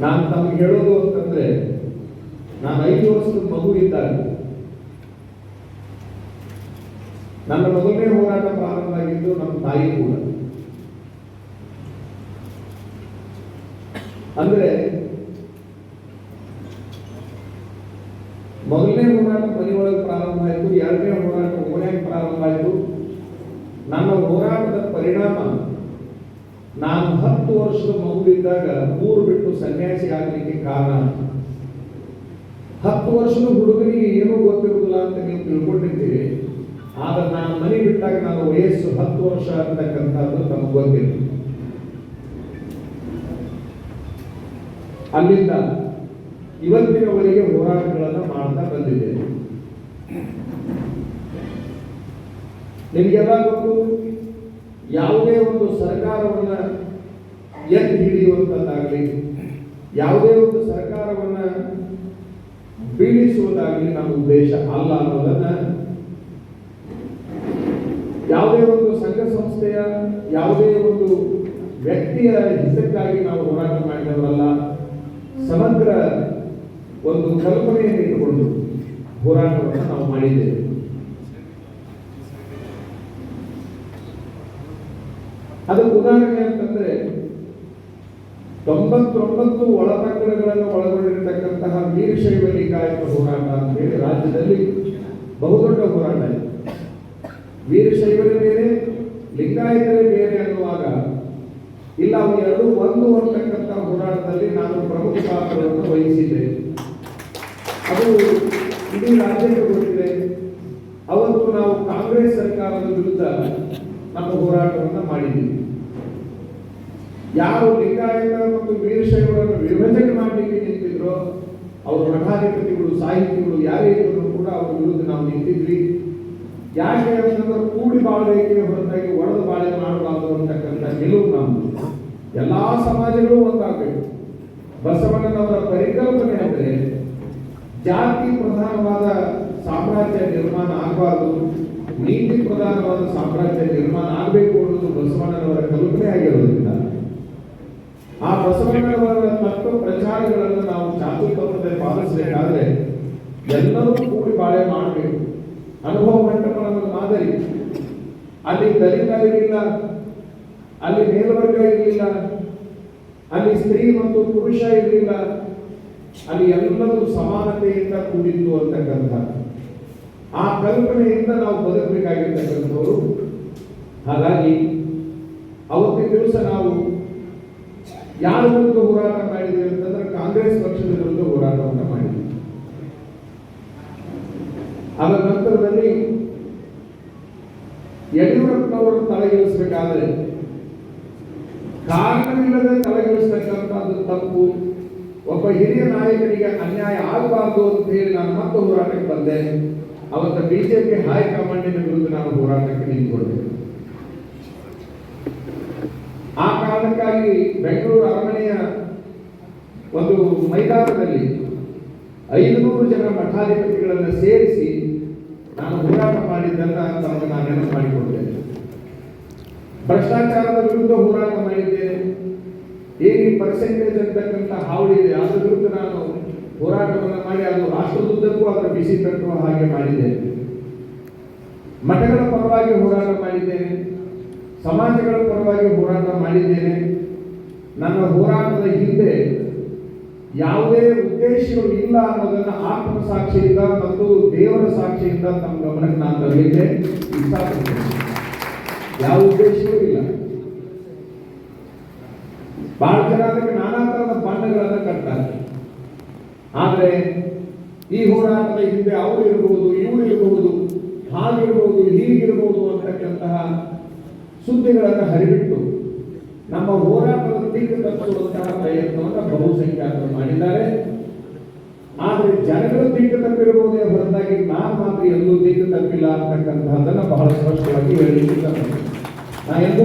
ನಾನು ತಮಗೆ ಹೇಳೋದು ಅಂತಂದ್ರೆ, ನಾನು ಐದು ವರ್ಷದ ಮಗು ಇದ್ದಾಗ, ನನ್ನ ಮೊದಲನೇ ಹೋರಾಟ ಪ್ರಾರಂಭ ಆಗಿದ್ದು ನಮ್ಮ ತಾಯಿ ಕೂಡ. ಅಂದ್ರೆ, ಮೊದಲನೇ ಹೋರಾಟ ಮನೆಯೊಳಗೆ ಪ್ರಾರಂಭ ಆಯಿತು, ಎರಡನೇ ಹೋರಾಟ ಓಣ್ಯಾಗ ಪ್ರಾರಂಭ ಆಯಿತು. ನನ್ನ ಹೋರಾಟದ ಪರಿಣಾಮ ನಾನು ಹತ್ತು ವರ್ಷದ ಮಗುವಿದ್ದಾಗ ಊರು ಬಿಟ್ಟು ಸನ್ಯಾಸಿ ಆಗಲಿಕ್ಕೆ ಕಾರಣ ಹತ್ತು ವರ್ಷದ ಹುಡುಗನಿಗೆ ಏನೂ ಗೊತ್ತಿರುವುದಿಲ್ಲ ಅಂತ ನೀವು ತಿಳ್ಕೊಂಡಿದ್ದೀರಿ. ಆದ್ರೆ ನಾನು ಮನೆ ಬಿಟ್ಟಾಗ ನಾನು ವಯಸ್ಸು ಹತ್ತು ವರ್ಷ ಅಂತಕ್ಕಂಥದ್ದು ನಮಗೆ ಗೊತ್ತಿಲ್ಲ. ಅಲ್ಲಿಂದ ಇವತ್ತಿನವರೆಗೆ ಹೋರಾಟಗಳನ್ನು ಮಾಡ್ತಾ ಬಂದಿದ್ದೇನೆ. ನಿಮಗೆಲ್ಲ ಗೊತ್ತು? ಯಾವುದೇ ಒಂದು ಸರ್ಕಾರವನ್ನು ಎತ್ತಿ ಹಿಡಿಯುವಂಥದ್ದಾಗಲಿ ಯಾವುದೇ ಒಂದು ಸರ್ಕಾರವನ್ನು ಬೀಳಿಸುವುದಾಗಲಿ ನಮ್ಮ ಉದ್ದೇಶ ಅಲ್ಲ ಅನ್ನೋದನ್ನು ಯಾವುದೇ ಒಂದು ಸಂಘ ಸಂಸ್ಥೆಯ, ಯಾವುದೇ ಒಂದು ವ್ಯಕ್ತಿಯ ಹಿತಕ್ಕಾಗಿ ನಾವು ಹೋರಾಟ ಮಾಡಿದವರಲ್ಲ, ಸಮಗ್ರ ಒಂದು ಕಲ್ಪನೆಯನ್ನು ಇಟ್ಟುಕೊಂಡು ಹೋರಾಟವನ್ನು ನಾವು ಮಾಡಿದ್ದೇವೆ. ಅದಕ್ಕೆ ಉದಾಹರಣೆ ಅಂತಂದ್ರೆ ತೊಂಬತ್ತೊಂಬತ್ತು ಒಳಪಂಗಡಗಳನ್ನು ಒಳಗೊಂಡಿರತಕ್ಕಂತಹ ವೀರಶೈವ ಲಿಂಗಾಯತ ಹೋರಾಟ ಅಂತ ಹೇಳಿ ರಾಜ್ಯದಲ್ಲಿ ಬಹುದೊಡ್ಡ ಹೋರಾಟ ಇದೆ. ವೀರಶೈವರೇ ಬೇರೆ, ಲಿಂಗಾಯತರೇ ಬೇರೆ ಅನ್ನುವಾಗ ಇಲ್ಲ ಅವು ಎರಡು ಒಂದು ಅಂತಕ್ಕಂಥ ಹೋರಾಟದಲ್ಲಿ ನಾನು ಪ್ರಮುಖ ಪಾತ್ರವನ್ನು ವಹಿಸಿದ್ದೆ. ಅದು ಇಡೀ ರಾಜ್ಯಕ್ಕೆ ಗೊತ್ತಿದೆ. ಅವತ್ತು ನಾವು ಕಾಂಗ್ರೆಸ್ ಸರ್ಕಾರದ ವಿರುದ್ಧ ನಮ್ಮ ಹೋರಾಟವನ್ನು ಮಾಡಿದ್ದೀವಿ ಯಾರು ಲಿಂಗಾಯತ ಮತ್ತು ವೀರಶೈವರನ್ನು ವಿಭಜನೆ ಮಾಡಲಿಕ್ಕೆ ನಿಂತಿದ್ರು, ಅವರು ಮಠಾಧಿಪತಿಗಳು, ಸಾಹಿತಿಗಳು ಯಾರೇ ಇದ್ರು ಕೂಡ ಅವ್ರ ವಿರುದ್ಧ ನಾವು ನಿಂತಿದ್ವಿ. ಯಾಕೆ ಅಂತಂದ್ರೆ ಕೂಡಿ ಬಾಳ್ಬೇಕೆ ಹೊರತಾಗಿ ಒಡೆದು ಬಾಳೆ ಮಾಡಬಾರದು ಅಂತಕ್ಕಂಥ ನಿಲುವು ನಮ್ಮದು ಎಲ್ಲಾ ಸಮಾಜಗಳು ಒಂದಾಗಬೇಕು. ಬಸವಣ್ಣನವರ ಪರಿಕಲ್ಪನೆ ಅಂದರೆ ಜಾತಿ ಪ್ರಧಾನವಾದ ಸಾಮ್ರಾಜ್ಯ ನಿರ್ಮಾಣ ಆಗಬಾರ್ದು. ನೀತಿ ಪ್ರಧಾನವಾದ ಸಾಮ್ರಾಜ್ಯ ನಿರ್ಮಾಣ ಆಗಬೇಕು ಅನ್ನೋದು ಬಸವಣ್ಣನವರ ಕಲ್ಪನೆ ಆಗಿರೋದ್ರಿಂದ, ಆ ಬಸವಣ್ಣನವರ ತತ್ವ ಪ್ರಚಾರಗಳನ್ನು ನಾವು ಚಾತುರ್ಯತೆ ಪಾಲಿಸಬೇಕಾದ್ರೆ ಎಲ್ಲರೂ ಕೂಡಿ ಬಾಳೆ ಮಾಡಬೇಕು. ಅನುಭವ ಮಂಟಪಗಳನ್ನು ಮಾದರಿ. ಅಲ್ಲಿ ದಲಿತ ಇರಲಿಲ್ಲ, ಅಲ್ಲಿ ಮೇಲ್ವರ್ಗ ಇರಲಿಲ್ಲ, ಅಲ್ಲಿ ಸ್ತ್ರೀ ಮತ್ತು ಪುರುಷ ಇರಲಿಲ್ಲ, ಅಲ್ಲಿ ಎಲ್ಲರೂ ಸಮಾನತೆಯಿಂದ ಕೂಡಿದ್ದು ಅಂತಕ್ಕಂಥ ಆ ಕಲ್ಪನೆಯಿಂದ ನಾವು ಬದುಕಬೇಕಾಗಿರ್ತಕ್ಕಂಥವರು. ಹಾಗಾಗಿ, ಅವತ್ತಿನ ದಿವಸ ನಾವು ಯಾರ ವಿರುದ್ಧ ಹೋರಾಟ ಮಾಡಿದ್ದೀವಿ ಅಂತಂದ್ರೆ ಕಾಂಗ್ರೆಸ್ ಪಕ್ಷದ ವಿರುದ್ಧ ಹೋರಾಟವನ್ನು ಮಾಡಿದ್ವಿ. ಅದರ ನಂತರದಲ್ಲಿ ಯಡಿಯೂರಪ್ಪನವರನ್ನು ತಲೆಗಿಳಿಸಬೇಕಾದ್ರೆ ಕಾರಣವಿಲ್ಲದೆ ತಲೆಗಿಳಿಸ್ತಕ್ಕಂಥದ್ದು ತಪ್ಪು. ಒಬ್ಬ ಹಿರಿಯ ನಾಯಕನಿಗೆ ಅನ್ಯಾಯ ಆಗಬಾರ್ದು ಅಂತ ಹೇಳಿ ನಾನು ಮತ್ತೆ ಹೋರಾಟಕ್ಕೆ ಬಂದೆ. ಅವತ್ತ ಬಿಜೆಪಿ ಹೈಕಮಾಂಡಿನ ವಿರುದ್ಧ ನಾನು ಹೋರಾಟಕ್ಕೆ ನಿಂತ್ಕೊಂಡೆ ಆ ಕಾರಣಕ್ಕಾಗಿ ಬೆಂಗಳೂರು ಅರಮನೆಯ ಒಂದು ಮೈದಾನದಲ್ಲಿ ಐದುನೂರು ಜನ ಮಠಾಧಿಪತಿಗಳನ್ನು ಸೇರಿಸಿ ನಾನು ಹೋರಾಟ ಮಾಡಿದ್ದನ್ನ ತಮಗೆ ನಾನು ನೆನಪು ಮಾಡಿಕೊಂಡೆ ಭ್ರಷ್ಟಾಚಾರದ ವಿರುದ್ಧ ಹೋರಾಟ ಮಾಡಿದ್ದೇನೆ. ಏನು ಪರ್ಸೆಂಟೇಜ್ ಅಂತಕ್ಕಂಥ ಹಾವಳಿ ಇದೆ. ಅದರ ವಿರುದ್ಧ ನಾನು ಹೋರಾಟವನ್ನು ಮಾಡಿ, ಅದು ರಾಷ್ಟ್ರದುದ್ದಕ್ಕೂ ಅದರ ಬಿಸಿ ತಟ್ಟುವ ಹಾಗೆ ಮಾಡಿದ್ದೇನೆ. ಮಠಗಳ ಪರವಾಗಿ ಹೋರಾಟ ಮಾಡಿದ್ದೇನೆ. ಸಮಾಜಗಳ ಪರವಾಗಿ ಹೋರಾಟ ಮಾಡಿದ್ದೇನೆ. ನನ್ನ ಹೋರಾಟದ ಹಿಂದೆ ಯಾವುದೇ ಉದ್ದೇಶಗಳು ಇಲ್ಲ ಅನ್ನೋದನ್ನು ಆತ್ಮ ಸಾಕ್ಷಿಯಿಂದ ಮತ್ತು ದೇವರ ಸಾಕ್ಷಿಯಿಂದ ತಮ್ಮ ಗಮನಕ್ಕೆ ನಾನು ತರಲಿಕ್ಕೆ ಯಾವ ಉದ್ದೇಶವೂ ಇಲ್ಲ. ಬಹಳ ಜನ ನಾನಾ ಆದ್ರೆ ಈ ಹೋರಾಟದ ಹಿಂದೆ ಅವರು ಇರಬಹುದು ಇವರು ಇರಬಹುದು ಹಾಗಿರಬಹುದು ಹೀಗಿರಬಹುದು ಅಂತಕ್ಕಂತಹ ಸುದ್ದಿಗಳನ್ನು ಹರಿಬಿಟ್ಟು ನಮ್ಮ ಹೋರಾಟದ ತೀರ್ಪು ತಪ್ಪಿಸುವಂತಹ ಪ್ರಯತ್ನವನ್ನು ಬಹುಸಂಖ್ಯಾತರು ಮಾಡಿದ್ದಾರೆ ಆದರೆ ಜನಗಳು ತೀರ್ಪು ತಪ್ಪಿರಬಹುದೇ ಹೊರತಾಗಿ ನಾನು ಮಾತ್ರ ಎಲ್ಲೂ ತೀರ್ಪು ತಪ್ಪಿಲ್ಲ ಅಂತಕ್ಕಂತಹದನ್ನು ಬಹಳ ಸ್ಪಷ್ಟವಾಗಿ ಇಷ್ಟಪಡ್ತೀನಿ. ನಾ ಎಂದು